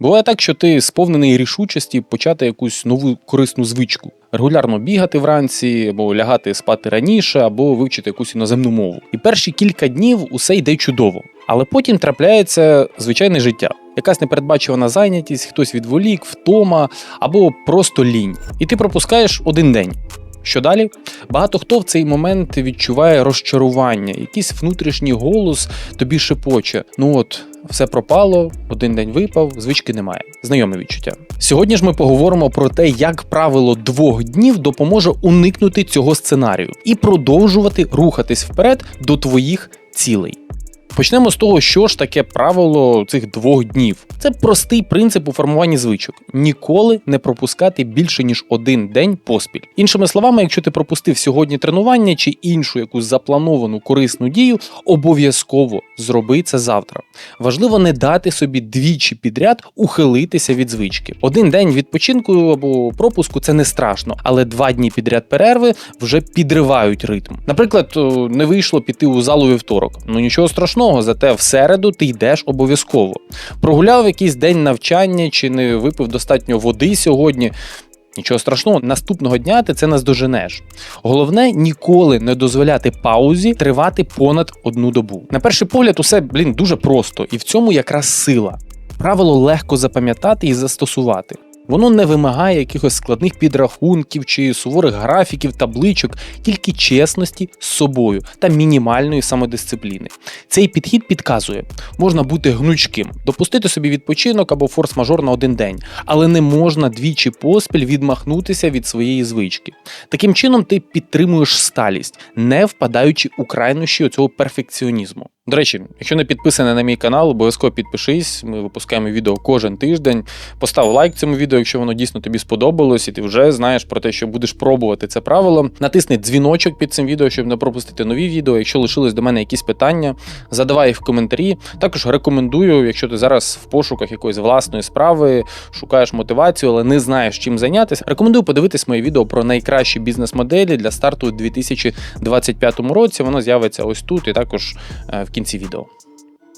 Буває так, що ти сповнений рішучості почати якусь нову корисну звичку, регулярно бігати вранці, або лягати спати раніше, або вивчити якусь іноземну мову. І перші кілька днів усе йде чудово. Але потім трапляється звичайне життя. Якась непередбачувана зайнятість, хтось відволік, втома або просто лінь. І ти пропускаєш один день. Що далі? Багато хто в цей момент відчуває розчарування, якийсь внутрішній голос тобі шепоче: ну от, все пропало, один день випав, звички немає. Знайоме відчуття. Сьогодні ж ми поговоримо про те, як правило двох днів допоможе уникнути цього сценарію і продовжувати рухатись вперед до твоїх цілей. Почнемо з того, що ж таке правило цих двох днів. Це простий принцип у формуванні звичок: ніколи не пропускати більше ніж один день поспіль. Іншими словами, якщо ти пропустив сьогодні тренування чи іншу якусь заплановану корисну дію, обов'язково зроби це завтра. Важливо не дати собі двічі підряд ухилитися від звички. Один день відпочинку або пропуску це не страшно, але два дні підряд перерви вже підривають ритм. Наприклад, не вийшло піти у залу вівторок. Ну нічого страшного, зате в середу ти йдеш обов'язково. Прогуляв якийсь день навчання чи не випив достатньо води сьогодні. Нічого страшного, наступного дня ти це наздоженеш. Головне ніколи не дозволяти паузі тривати понад одну добу. На перший погляд, усе блін дуже просто, і в цьому якраз сила. Правило легко запам'ятати і застосувати. Воно не вимагає якихось складних підрахунків чи суворих графіків, табличок, тільки чесності з собою та мінімальної самодисципліни. Цей підхід підказує, можна бути гнучким, допустити собі відпочинок або форс-мажор на один день, але не можна двічі поспіль відмахнутися від своєї звички. Таким чином, ти підтримуєш сталість, не впадаючи у крайнощі цього перфекціонізму. До речі, якщо не підписаний на мій канал, обов'язково підпишись. Ми випускаємо відео кожен тиждень. Постав лайк цьому відео, якщо воно дійсно тобі сподобалось, і ти вже знаєш про те, що будеш пробувати це правило. Натисни дзвіночок під цим відео, щоб не пропустити нові відео. Якщо лишились до мене якісь питання, задавай їх в коментарі. Також рекомендую, якщо ти зараз в пошуках якоїсь власної справи, шукаєш мотивацію, але не знаєш чим зайнятися. Рекомендую подивитись моє відео про найкращі бізнес-моделі для старту у 2025 році. Воно з'явиться ось тут і також е, в кінці відео.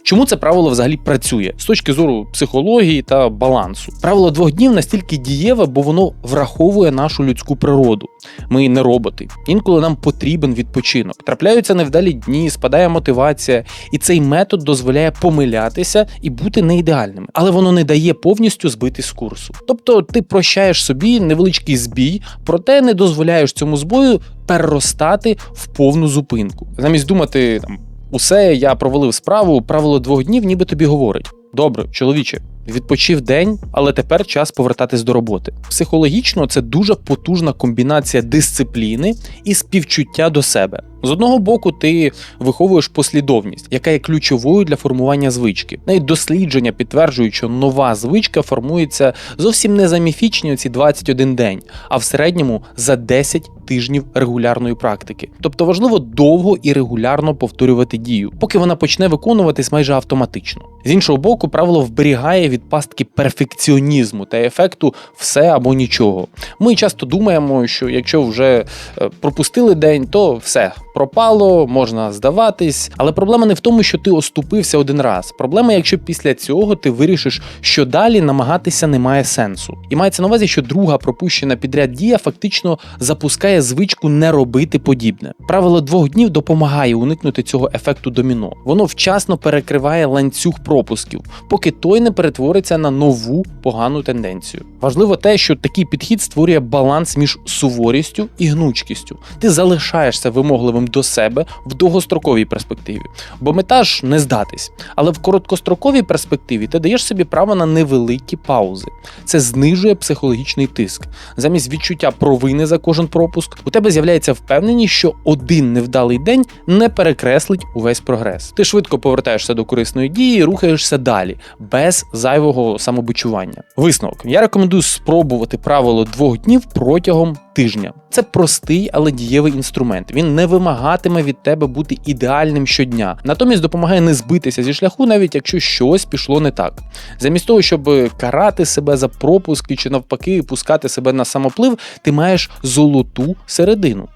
Чому це правило взагалі працює з точки зору психології та балансу? Правило двох днів настільки дієве, бо воно враховує нашу людську природу. Ми не роботи. Інколи нам потрібен відпочинок. Трапляються невдалі дні, спадає мотивація, і цей метод дозволяє помилятися і бути не ідеальними. Але воно не дає повністю збити з курсу. Тобто ти прощаєш собі невеличкий збій, проте не дозволяєш цьому збою переростати в повну зупинку. Замість думати там. Усе я провалив справу, правило двох днів, ніби тобі говорить. Добре, чоловіче, відпочив день, але тепер час повертатись до роботи. Психологічно це дуже потужна комбінація дисципліни і співчуття до себе. З одного боку, ти виховуєш послідовність, яка є ключовою для формування звички. Навіть дослідження підтверджують, що нова звичка формується зовсім не за міфічні оці 21 день, а в середньому за 10 тижнів регулярної практики. Тобто важливо довго і регулярно повторювати дію, поки вона почне виконуватись майже автоматично. З іншого боку, правило вберігає від пастки перфекціонізму та ефекту все або нічого. Ми часто думаємо, що якщо вже е, пропустили день, то все пропало, можна здаватись. Але проблема не в тому, що ти оступився один раз. Проблема, якщо після цього ти вирішиш, що далі намагатися немає сенсу. І мається на увазі, що друга пропущена підряд дія фактично запускає звичку не робити подібне. Правило двох днів допомагає уникнути цього ефекту доміно. Воно вчасно перекриває ланцюг пропусків, поки той не перетвориться на нову погану тенденцію. Важливо те, що такий підхід створює баланс між суворістю і гнучкістю. Ти залишаєшся вимогливим до себе в довгостроковій перспективі, бо мета ж не здатись. Але в короткостроковій перспективі ти даєш собі право на невеликі паузи. Це знижує психологічний тиск. Замість відчуття провини за кожен пропуск, у тебе з'являється впевненість, що один невдалий день не перекреслить увесь прогрес. Ти швидко повертаєшся до корисної дії і рухаєшся далі, без зайвого самобичування. Висновок: я рекомендую спробувати правило двох днів протягом тижня. Це простий, але дієвий інструмент. Він не вимагатиме від тебе бути ідеальним щодня, натомість допомагає не збитися зі шляху, навіть якщо щось пішло не так. Замість того, щоб карати себе за пропуски чи навпаки пускати себе на самоплив, ти маєш золоту середину.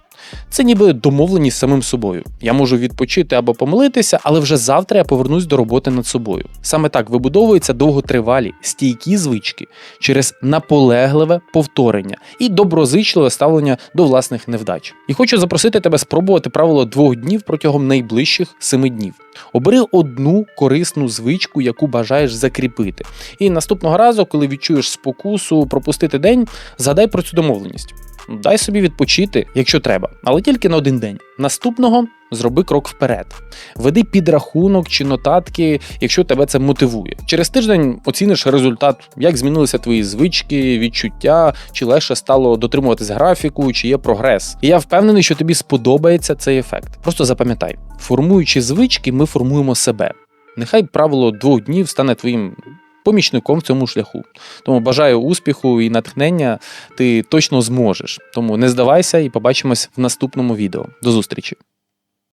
Це ніби домовленість самим собою. Я можу відпочити або помилитися, але вже завтра я повернусь до роботи над собою. Саме так вибудовуються довготривалі, стійкі звички через наполегливе повторення і доброзичливе ставлення до власних невдач. І хочу запросити тебе спробувати правило двох днів протягом найближчих семи днів. Обери одну корисну звичку, яку бажаєш закріпити. І наступного разу, коли відчуєш спокусу пропустити день, згадай про цю домовленість. Дай собі відпочити, якщо треба, але тільки на один день. Наступного зроби крок вперед. Веди підрахунок чи нотатки, якщо тебе це мотивує. Через тиждень оціниш результат, як змінилися твої звички, відчуття, чи легше стало дотримуватись графіку, чи є прогрес. І я впевнений, що тобі сподобається цей ефект. Просто запам'ятай, формуючи звички, ми формуємо себе. Нехай правило двох днів стане твоїм помічником в цьому шляху. Тому бажаю успіху і натхнення. Ти точно зможеш. Тому не здавайся і побачимось в наступному відео. До зустрічі!